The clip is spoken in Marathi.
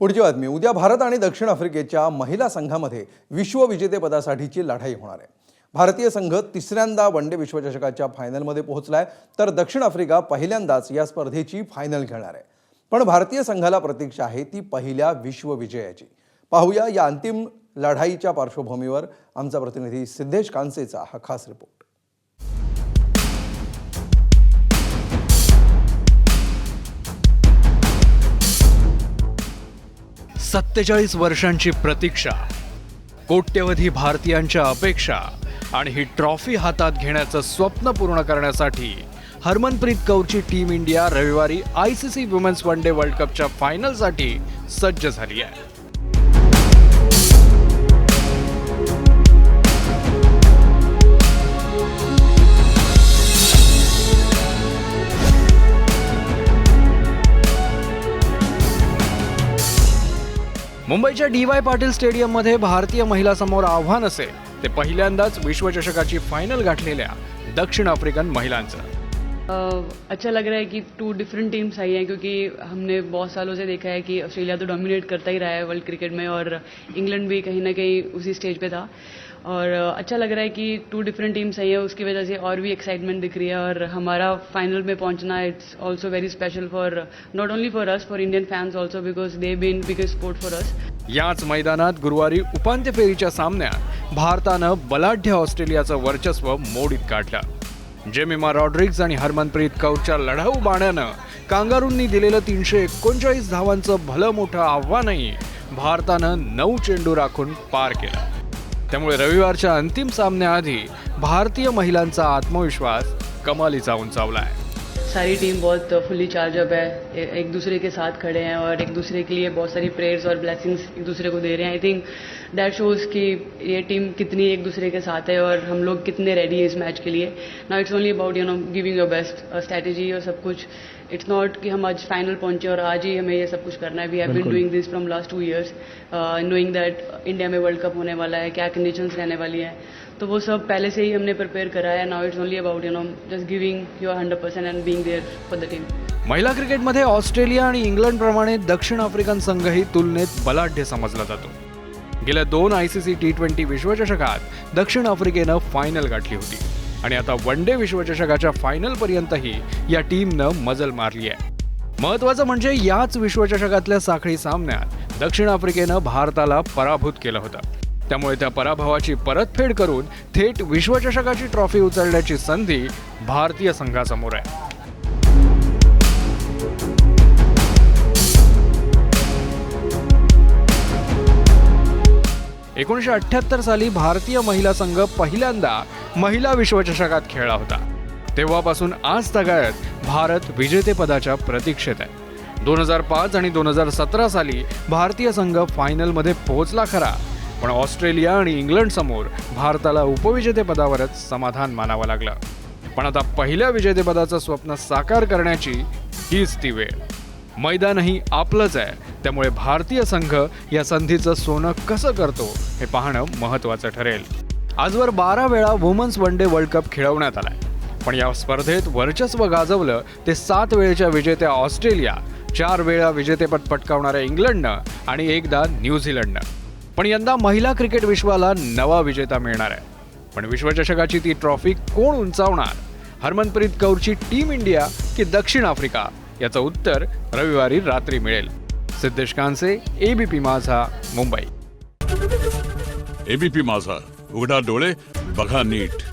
पुढची बातमी. उद्या भारत आणि दक्षिण आफ्रिकेच्या महिला संघामध्ये विश्वविजेतेपदासाठीची लढाई होणार आहे. भारतीय संघ तिसऱ्यांदा वन डे विश्वचषकाच्या फायनलमध्ये पोहोचलाय तर दक्षिण आफ्रिका पहिल्यांदाच या स्पर्धेची फायनल खेळणार आहे. पण भारतीय संघाला प्रतीक्षा आहे ती पहिल्या विश्वविजयाची. पाहूया या अंतिम लढाईच्या पार्श्वभूमीवर आमचा प्रतिनिधी सिद्धेश कांसेचा हा खास रिपोर्ट सत्तेचाळीस वर्षांची प्रतीक्षा कोट्यवधी भारतीयांच्या अपेक्षा आणि ही ट्रॉफी हातात घेण्याचं स्वप्न पूर्ण करण्यासाठी हरमनप्रीत कौरची टीम इंडिया रविवारी I C C women's one day world कपच्या फायनलसाठी सज्ज झाली आहे. मुंबईच्या डी वाय पाटील स्टेडियममध्ये भारतीय महिला समोर आव्हान असेल ते पहिल्यांदाच विश्वचषकाची फायनल गाठलेल्या दक्षिण आफ्रिकन महिलांचं. अच्छा लग रहा है कि टू डिफरेंट टीम्स आई हैं क्योंकि हमने बहुत सालों से देखा है कि ऑस्ट्रेलिया तो डोमिनेट करता ही रहा है वर्ल्ड क्रिकेट में और इंग्लैंड भी कहीं ना कहीं उसी स्टेज पे था। और अच्छा लग रहा है कि टू डिफरेंट टीम्स आई हैं उसकी वजह से और भी एक्साइटमेंट दिख रही है और हमारा फाइनल में पहुंचना it's also very special for not only for us for Indian fans also because they been biggest sport for us याच मैदानात गुरुवारी उपांत्य फेरीच्या सामन्यात भारतानं बलाढ्य ऑस्ट्रेलियाचं वर्चस्व मोडीत काढलं. जेमिमा रॉड्रिग्ज आणि हरमनप्रीत कौरच्या लढाऊ बाण्यानं कांगारूंनी दिलेलं तीनशे एकोणचाळीस धावांचं भलं मोठं आव्हानही भारतानं नऊ चेंडू राखून पार केलं. त्यामुळे रविवारच्या अंतिम सामन्याआधी भारतीय महिलांचा आत्मविश्वास कमालीचा उंचावला आहे सारी टीम बहुत फुल्ली चार्ज अप है। एक दूसरे के साथ खड़े हैं और एक दूसरे के लिए बहुत सारी प्रेयर्स और ब्लेसिंग्स एक दूसरे को दे रहे हैं। आई थिंक दैट शोज़ कि ये टीम कितनी एक दूसरे के साथ है और हम लोग कितने रेडी हैं इस मैच के लिए। Now it's only about you know giving your best strategy और सब कुछ। इट्स नॉट कि हम आज फाइनल पहुँचे और आज ही हमें ये सब कुछ करना है। We have been doing this from last two years knowing that India में वर्ल्ड कप होने वाला है क्या कंडीशंस रहने वाली हैं। तो वो सब पहले से ही हमने प्रिपेयर करा है now it's only about you know just giving your hundred percent and being there for the team महिला क्रिकेटमध्ये ऑस्ट्रेलिया आणि इंग्लंडप्रमाणे दक्षिण आफ्रिकन संघही तुलनेत बलाढ्य समजला जातो. गेल्या दोन I C C T twenty विश्वचषकात दक्षिण आफ्रिकेनं फायनल गाठली होती. आणि आता वन डे विश्वचषकाच्या फायनलपर्यंतही या टीमनं मजल मारली आहे. महत्वाचं म्हणजे याच विश्वचषकातल्या साखळी सामन्यात दक्षिण आफ्रिकेनं भारताला पराभूत केलं होतं. त्यामुळे त्या पराभवाची परतफेड करून थेट विश्वचषकाची ट्रॉफी उचलण्याची संधी भारतीय संघासमोर आहे. एकोणीसशे अठ्ठ्याहत्तर साली भारतीय महिला संघ पहिल्यांदा महिला विश्वचषकात खेळला होता. तेव्हापासून आज तगायत भारत विजेतेपदाच्या प्रतीक्षेत आहे. दोन हजार पाच आणि दोन हजार सतरा साली भारतीय संघ फायनलमध्ये पोहोचला खरा. पण ऑस्ट्रेलिया आणि इंग्लंड समोर भारताला उपविजेतेपदावरच समाधान मानावं लागलं. पण आता पहिल्या विजेतेपदाचं स्वप्न साकार करण्याची हीच ती वेळ. मैदानही आपलंच आहे. त्यामुळे भारतीय संघ या संधीचं सोनं कसं करतो हे पाहणं महत्त्वाचं ठरेल. आजवर बारा वेळा women's one day world cup खेळवण्यात आलाय. पण या स्पर्धेत वर्चस्व गाजवलं ते सात वेळच्या विजेत्या ऑस्ट्रेलिया चार वेळा विजेतेपद पटकावणाऱ्या इंग्लंडनं आणि एकदा न्यूझीलंडनं. पण यंदा महिला क्रिकेट विश्वाला नवा विजेता मिळणार आहे. पण विश्वचषकाची ती ट्रॉफी कोण उंचावणार? हरमनप्रीत कौरची टीम इंडिया की दक्षिण आफ्रिका? याचं उत्तर रविवारी रात्री मिळेल. सिद्धेश कांसे एबीपी माझा मुंबई. एबीपी माझा. उघडा डोळे बघा नीट.